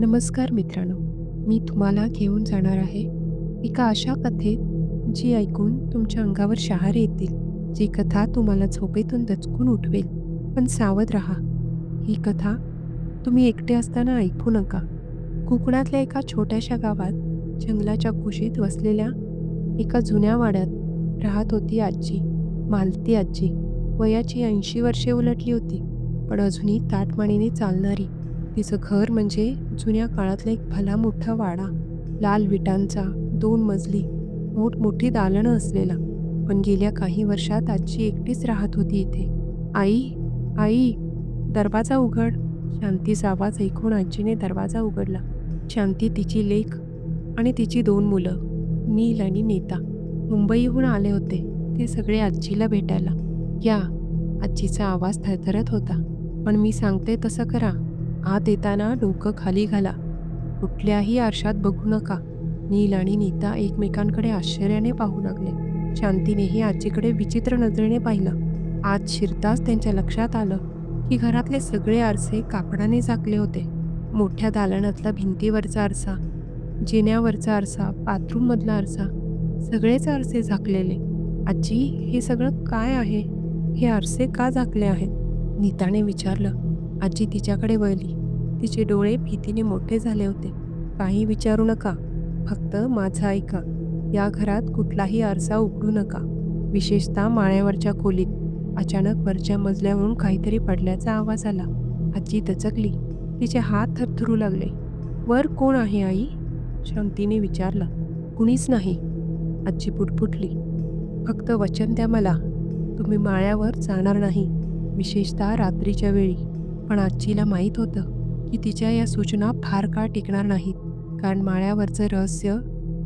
नमस्कार मित्रांनो मी तुम्हाला घेऊन जाणार आहे एका अशा कथेत जी ऐकून तुमच्या अंगावर शहार येतील जी कथा तुम्हाला झोपेतून दचकून उठवेल. पण सावध राहा ही कथा तुम्ही एकटे असताना ऐकू नका. कोकणातल्या एका छोट्याशा गावात जंगलाच्या कुशीत वसलेल्या एका जुन्या वाड्यात राहत होती आजी मालती आजी. वयाची ऐंशी वर्षे उलटली होती पण अजूनही ताटमाणीने चालणारी. तिचं घर म्हणजे जुन्या काळातला एक भला मोठा वाडा. लाल विटांचा दोन मजली मोठमोठी दालनं असलेला. पण गेल्या काही वर्षात आजी एकटीच राहत होती इथे. आई आई दरवाजा उघड. शांतीचा आवाज ऐकून आजीने दरवाजा उघडला. शांती तिची लेख आणि तिची दोन मुलं नील आणि नीता मुंबईहून आले होते. ते सगळे आजीला भेटायला. या आजीचा आवाज थरथरत होता. पण मी सांगते तसं करा. आत येताना डोकं खाली घाला. कुठल्याही आरशात बघू नका. नील आणि नीता एकमेकांकडे आश्चर्याने पाहू लागले. शांतीनेही आजीकडे विचित्र नजरेने पाहिलं. आत शिरताच त्यांच्या लक्षात आलं की घरातले सगळे आरसे कापडाने झाकले होते. मोठ्या दालनातला भिंतीवरचा आरसा जिन्यावरचा आरसा बाथरूममधला आरसा सगळेच आरसे झाकलेले. आजी हे सगळं काय आहे? हे आरसे का झाकले आहेत? नीताने विचारलं. आजी तिच्याकडे वळली. तिचे डोळे भीतीने मोठे झाले होते. काही विचारू नका. फक्त माझं ऐका. या घरात कुठलाही आरसा उघडू नका. विशेषतः माळ्यावरच्या खोलीत. अचानक वरच्या मजल्यावरून काहीतरी पडल्याचा आवाज आला. आजी दचकली. तिचे हात थरथरू लागले. वर कोण आहे आई? शांतीने विचारलं. कुणीच नाही. आजी पुटपुटली फक्त वचन द्या मला. तुम्ही माळ्यावर जाणार नाही. विशेषतः रात्रीच्या वेळी. पण आजीला माहीत होतं की तिच्या या सूचना फार काळ टिकणार नाहीत. कारण माळ्यावरचं रहस्य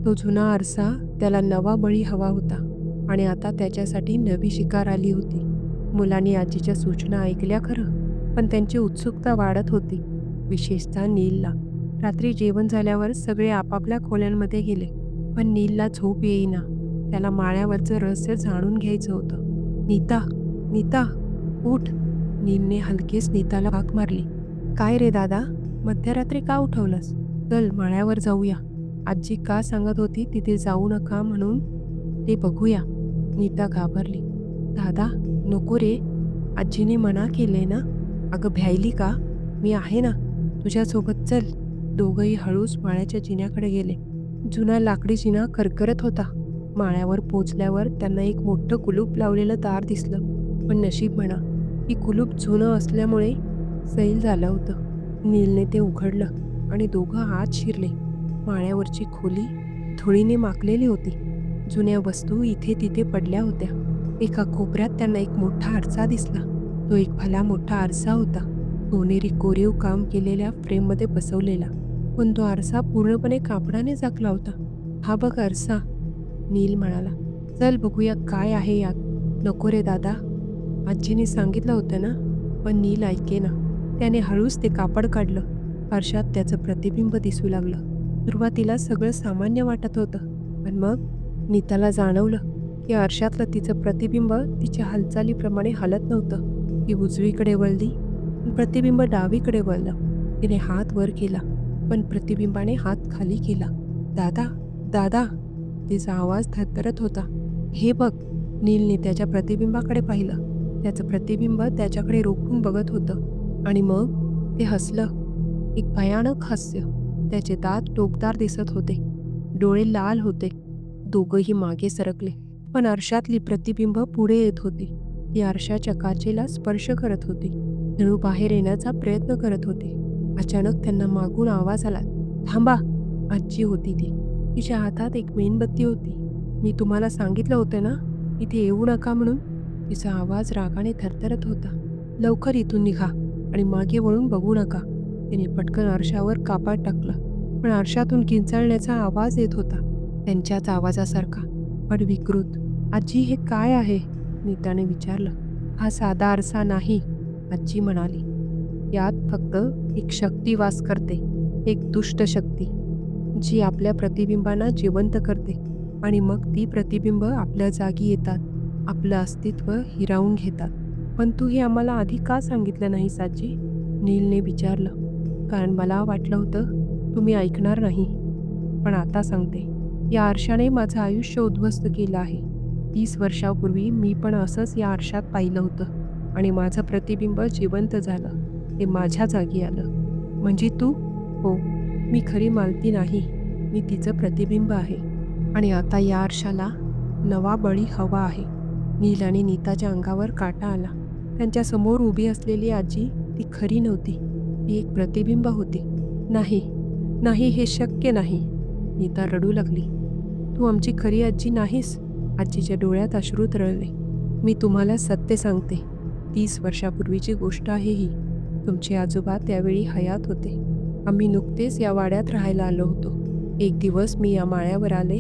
तो जुना आरसा त्याला नवा बळी हवा होता आणि आता त्याच्यासाठी नवी शिकार आली होती. मुलांनी आजीच्या सूचना ऐकल्या खरं पण त्यांची उत्सुकता वाढत होती. विशेषतः नीलला. रात्री जेवण झाल्यावर सगळे आपापल्या खोल्यांमध्ये गेले पण नीलला झोप येईना. त्याला माळ्यावरचं रहस्य जाणून घ्यायचं होतं. नीता नीता उठ. नीलने हलकेच नीताला हाक मारली. काय रे दादा? मध्यरात्री का उठवलंस? चल माळ्यावर जाऊया. आजी का सांगत होती तिथे जाऊ नका म्हणून? ते बघूया. नीता घाबरली. दादा नको रे. आजीने मना केले ना? अगं भ्यायली का? मी आहे ना. तुझ्यासोबत चल. दोघंही हळूच माळ्याच्या जिन्याकडे गेले. जुना लाकडी जिना करकरत होता. माळ्यावर पोचल्यावर त्यांना एक मोठं कुलूप लावलेलं दार दिसलं. पण नशीब म्हणा की कुलूप जुनं असल्यामुळे सैल झालं होतं. नीलने ते उघडलं आणि दोघं आत शिरले. माळ्यावरची खोली धुळीने माकलेली होती. जुन्या वस्तू इथे तिथे पडल्या होत्या. एका कोपऱ्यात त्यांना एक मोठा आरसा दिसला. तो एक भला मोठा आरसा होता. सोनेरी कोरीव काम केलेल्या फ्रेममध्ये बसवलेला. पण तो आरसा पूर्णपणे कापडाने झाकला होता. हा बघ आरसा नील म्हणाला. चल बघूया काय आहे यात. नको रे दादा. आजीने सांगितलं होतं ना? पण नील ऐके ना त्याने हळूच ते कापड काढलं. आरशात त्याचं प्रतिबिंब दिसू लागलं. सुरुवातीला सगळं सामान्य वाटत होतं. पण मग नीताला जाणवलं की आरशातलं तिचं प्रतिबिंब तिच्या हालचालीप्रमाणे हलत नव्हतं. ती उजवीकडे वळली प्रतिबिंब डावीकडे वळलं. तिने हात वर केला पण प्रतिबिंबाने हात खाली केला. दादा दादा तिचा आवाज थरथरत होता. हे बघ नीलने त्याच्या प्रतिबिंबाकडे पाहिलं. त्याचं प्रतिबिंब त्याच्याकडे रोखून बघत होतं. आणि मग ते हसलं. एक भयानक हास्य. त्याचे दात टोकदार दिसत होते. डोळे लाल होते. दोघंही मागे सरकले. पण आरशातली प्रतिबिंब पुढे येत होती. ती आरशाच्या काचेला स्पर्श करत होती. जणू बाहेर येण्याचा प्रयत्न करत होती. अचानक त्यांना मागून आवाज आला. थांबा. आजी होती ती. तिच्या हातात एक मेणबत्ती होती. मी तुम्हाला सांगितलं होतं ना? इथे येऊ नका म्हणून. तिचा आवाज रागाने थरथरत होता. लवकर इथून निघा आणि मागे वळून बघू नका. तिने पटकन आरशावर कापाट टाकलं. पण आरशातून किंचाळण्याचा आवाज येत होता. त्यांच्याच आवाजासारखा. पण विकृत. आजी हे काय आहे? नीताने विचारलं. हा साधा आरसा नाही आजी म्हणाली. यात फक्त एक शक्ती वास करते. एक दुष्ट शक्ती. जी आपल्या प्रतिबिंबांना जिवंत करते आणि मग ती प्रतिबिंब आपल्या जागी येतात. आपलं अस्तित्व हिरावून घेतात. पण तू हे आम्हाला आधी का सांगितलं नाही साजी नीलने विचारलं. कारण मला वाटलं होतं तुम्ही ऐकणार नाही. पण आता सांगते. या आरशाने माझं आयुष्य उद्ध्वस्त केलं आहे. तीस वर्षापूर्वी मी पण असंच या आरशात पाहिलं होतं. आणि माझं प्रतिबिंब जिवंत झालं. ते माझ्या जागी आलं. म्हणजे तू? हो. मी खरी मालती नाही. मी तिचं प्रतिबिंब आहे. आणि आता या आरशाला नवा बळी हवा आहे. नील आणि नीताच्या अंगावर काटा आला. त्यांच्यासमोर उभी असलेली आजी ती खरी नव्हती. ती एक प्रतिबिंब होती. नाही नाही हे शक्य नाही. नीता रडू लागली. तू आमची खरी आजी नाहीस. आजीच्या डोळ्यात अश्रू तरळले. मी तुम्हाला सत्य सांगते. तीस वर्षापूर्वीची गोष्ट आहे ही. तुमचे आजोबा त्यावेळी हयात होते. आम्ही नुकतेच या वाड्यात राहायला आलो होतो. एक दिवस मी या माळ्यावर आले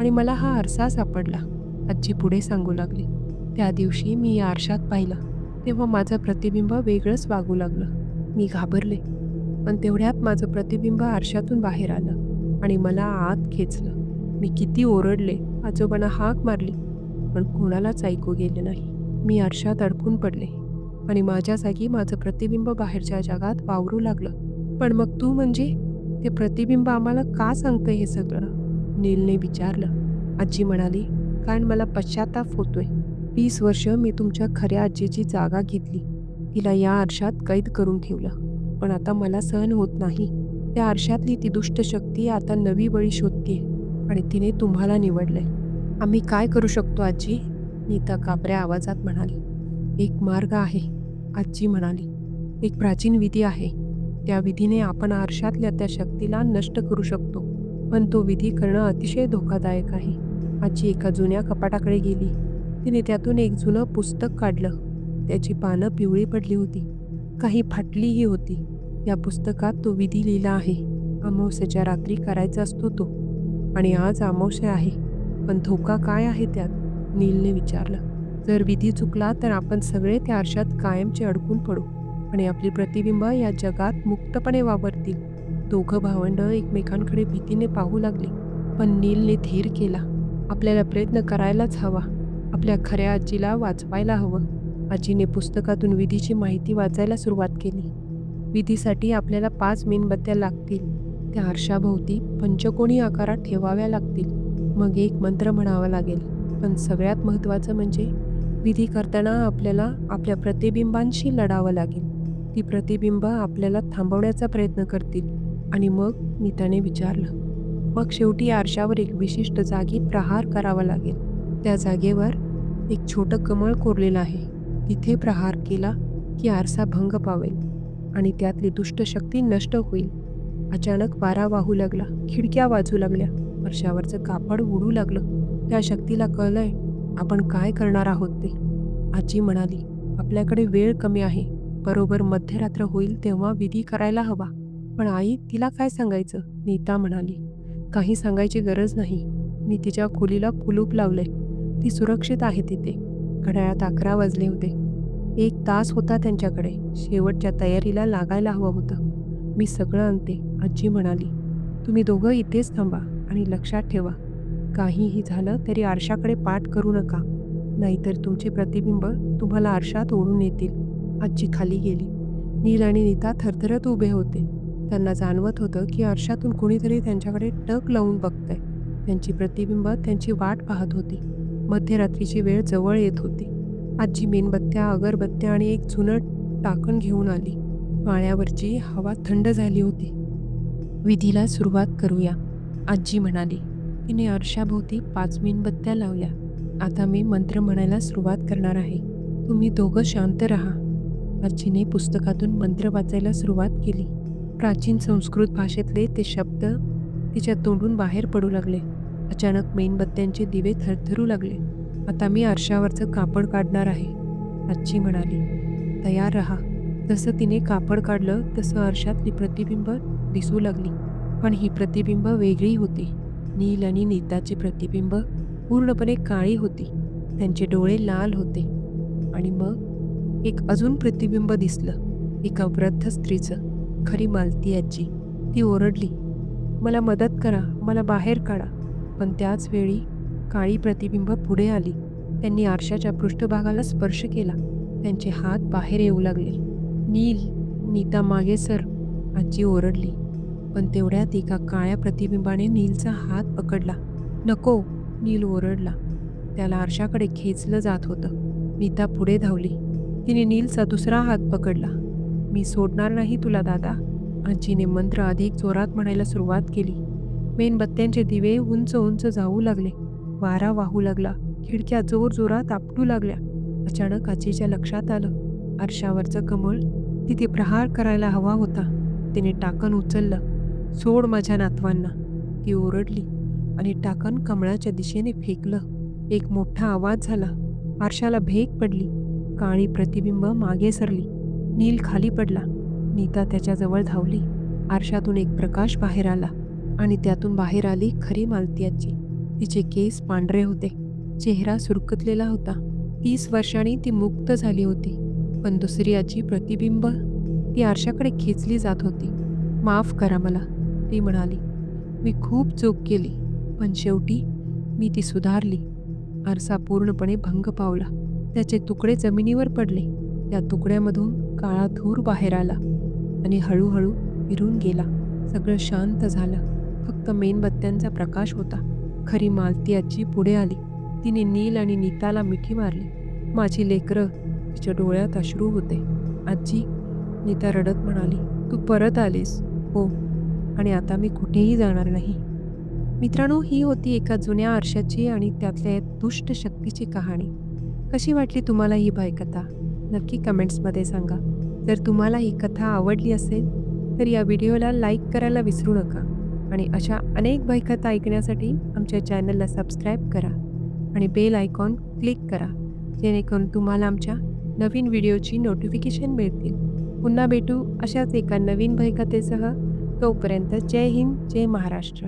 आणि मला हा आरसा सापडला. आजी पुढे सांगू लागली. त्या दिवशी मी या आरशात पाहिलं तेव्हा माझं प्रतिबिंब वेगळंच वागू लागलं. मी घाबरले पण तेवढ्यात माझं प्रतिबिंब आरशातून बाहेर आलं आणि मला आत खेचलं. मी किती ओरडले आजोबांना हाक मारली पण कोणालाच ऐकू गेले नाही. मी आरशात अडकून पडले आणि माझ्या जागी माझं प्रतिबिंब बाहेरच्या जगात वावरू लागलं. पण मग तू म्हणजे? ते प्रतिबिंब आम्हाला का सांगतं हे सगळं? नीलने विचारलं. आजी म्हणाली कारण मला पश्चाताप होतोय. वीस वर्ष मी तुमच्या खऱ्या आजीची जागा घेतली. तिला या आरशात कैद करून ठेवलं. पण आता मला सहन होत नाही. त्या आरशातली ती दुष्ट शक्ती आता नवी बळी शोधते आणि तिने तुम्हाला निवडलंय. आम्ही काय करू शकतो आजी? नीता कापऱ्या आवाजात म्हणाली. एक मार्ग आहे आजी म्हणाली. एक प्राचीन विधी आहे. त्या विधीने आपण आरशातल्या त्या शक्तीला नष्ट करू शकतो. पण तो विधी करणं अतिशय धोकादायक आहे. आजी एका जुन्या कपाटाकडे गेली. तिने त्यातून एक जुनं पुस्तक काढलं. त्याची पानं पिवळी पडली होती. काही फाटलीही होती. या पुस्तकात तो विधी लिहिला आहे. अमावस्याच्या रात्री करायचा असतो तो. आणि आज अमावस्या आहे. पण धोका काय आहे त्यात? नीलने विचारलं. जर विधी चुकला तर आपण सगळे त्या आरशात कायमचे अडकून पडू. आणि आपली प्रतिबिंब या जगात मुक्तपणे वावरतील. दोघं भावंडं एकमेकांकडे भीतीने पाहू लागली. पण नीलने धीर केला. आपल्याला प्रयत्न करायलाच हवा. आपल्या खऱ्या आजीला वाचवायला हवं. आजीने पुस्तकातून विधीची माहिती वाचायला सुरुवात केली. विधीसाठी आपल्याला पाच मेणबत्त्या लागतील. त्या आरशाभोवती पंचकोणी आकारात ठेवाव्या लागतील. मग एक मंत्र म्हणावा लागेल. पण सगळ्यात महत्त्वाचं म्हणजे विधी करताना आपल्याला आपल्या प्रतिबिंबांशी लढावं लागेल. ती प्रतिबिंब आपल्याला थांबवण्याचा प्रयत्न करतील. आणि मग नीताने विचारलं मग शेवटी आरशावर एक विशिष्ट जागी प्रहार करावा लागेल. त्या जागेवर एक छोटं कमळ कोरलेलं आहे. तिथे प्रहार केला की आरसा भंग पावेल आणि त्यातली दुष्ट शक्ती नष्ट होईल. अचानक वारा वाहू लागला. खिडक्या वाजू लागल्या. वर्षावरचं कापड उडू लागलं. त्या शक्तीला कळलंय आपण काय करणार आहोत ते. आजी म्हणाली आपल्याकडे वेळ कमी आहे. बरोबर मध्यरात्र होईल तेव्हा विधी करायला हवा. पण आई तिला काय सांगायचं? नीता म्हणाली. काही सांगायची गरज नाही. मी तिच्या खोलीला कुलूप लावले ती सुरक्षित आहे तिथे. घड्याळात अकरा वाजले होते. एक तास होता त्यांच्याकडे. शेवटच्या तयारीला लागायला हवं होतं. मी सगळं आणते आजी म्हणाली. तुम्ही दोघं इथेच थांबा आणि लक्षात ठेवा. काहीही झालं तरी आरशाकडे पाठ करू नका. नाहीतर तुमचे प्रतिबिंब तुम्हाला आरशात ओढून येतील. आजी खाली गेली. नील आणि नीता थरथरत उभे होते. त्यांना जाणवत होतं की आरशातून कुणीतरी त्यांच्याकडे टक लावून बघतंय. त्यांची प्रतिबिंब त्यांची वाट पाहत होती. मध्यरात्रीची वेळ जवळ येत होती. आजी मेणबत्त्या अगरबत्त्या आणि एक जुनं टाकण घेऊन आली. माळ्यावरची हवा थंड झाली होती. विधीला सुरुवात करूया आजी म्हणाली. तिने आरशाभोवती पाच मेणबत्त्या लावल्या. आता मी मंत्र म्हणायला सुरुवात करणार आहे. तुम्ही दोघं शांत राहा. आजीने पुस्तकातून मंत्र वाचायला सुरुवात केली. प्राचीन संस्कृत भाषेतले ते शब्द तिच्या तोंडून बाहेर पडू लागले. अचानक मेणबत्त्यांचे दिवे थरथरू लागले. आता मी आरशावरचं कापड काढणार आहे आजी म्हणाली. तयार रहा. जसं तिने कापड काढलं तसं आरशातली प्रतिबिंब दिसू लागली. पण ही प्रतिबिंब वेगळी होती. नील आणि नीताची प्रतिबिंब पूर्णपणे काळी होती. त्यांचे डोळे लाल होते. आणि मग एक अजून प्रतिबिंब दिसलं एका वृद्ध स्त्रीचं. खरी मालती आजी. ती ओरडली मला मदत करा मला बाहेर काढा. पण त्याच वेळी काळी प्रतिबिंब पुढे आली. त्यांनी आरशाच्या पृष्ठभागाला स्पर्श केला. त्यांचे हात बाहेर येऊ लागले. नील नीता मागे सर आजी ओरडली. पण तेवढ्यात एका काळ्या प्रतिबिंबाने नीलचा हात पकडला. नको नील ओरडला. त्याला आरशाकडे खेचलं जात होतं. नीता पुढे धावली. तिने नीलचा दुसरा हात पकडला. मी सोडणार नाही तुला दादा. आजीने मंत्र अधिक जोरात म्हणायला सुरुवात केली. मेणबत्त्यांचे दिवे उंच उंच जाऊ लागले. वारा वाहू लागला. खिडक्या जोर जोरात आपटू लागल्या. अचानक आजीच्या लक्षात आलं. आरशावरचं कमळ तिथे प्रहार करायला हवा होता. तिने टाकण उचललं. सोड माझ्या नातवांना. ती ओरडली आणि टाकण कमळाच्या दिशेने फेकलं. एक मोठा आवाज झाला. आरशाला भेग पडली. काळी प्रतिबिंब मागे सरली. नील खाली पडला. नीता त्याच्याजवळ धावली. आरशातून एक प्रकाश बाहेर आला आणि त्यातून बाहेर आली खरी मालतीयाची. तिचे केस पांढरे होते. चेहरा सुरकतलेला होता. तीस वर्षांनी ती मुक्त झाली होती. पण दुसरी आजी प्रतिबिंब ती आरशाकडे खेचली जात होती. माफ करा मला ती म्हणाली. मी खूप चूक केली पण शेवटी मी ती सुधारली. आरसा पूर्णपणे भंग पावला. त्याचे तुकडे जमिनीवर पडले. त्या तुकड्यामधून काळा धूर बाहेर आला आणि हळूहळू विरून गेला. सगळं शांत झालं. फक्त मेणबत्त्यांचा प्रकाश होता. खरी मालती आजी पुढे आली. तिने नील आणि नीताला मिठी मारली. माझी लेकरं तिच्या डोळ्यात अश्रू होते. आजी नीता रडत म्हणाली तू परत आलीस. हो. आणि आता मी कुठेही जाणार नाही. मित्रांनो ही होती एका जुन्या आरशाची आणि त्यातल्या दुष्ट शक्तीची कहाणी. कशी वाटली तुम्हाला ही बायकथा? नक्की कमेंट्समध्ये सांगा. जर तुम्हाला ही कथा आवडली असेल तर या व्हिडिओला लाईक करायला विसरू नका आणि अशा अनेक भयकथा ऐकण्यासाठी आमच्या चॅनलला सबस्क्राईब करा आणि बेल आयकॉन क्लिक करा जेणेकरून तुम्हाला आमच्या नवीन व्हिडिओची नोटिफिकेशन मिळतील. पुन्हा भेटू अशाच एका नवीन भयकथेसह तोपर्यंत जय हिंद जय महाराष्ट्र.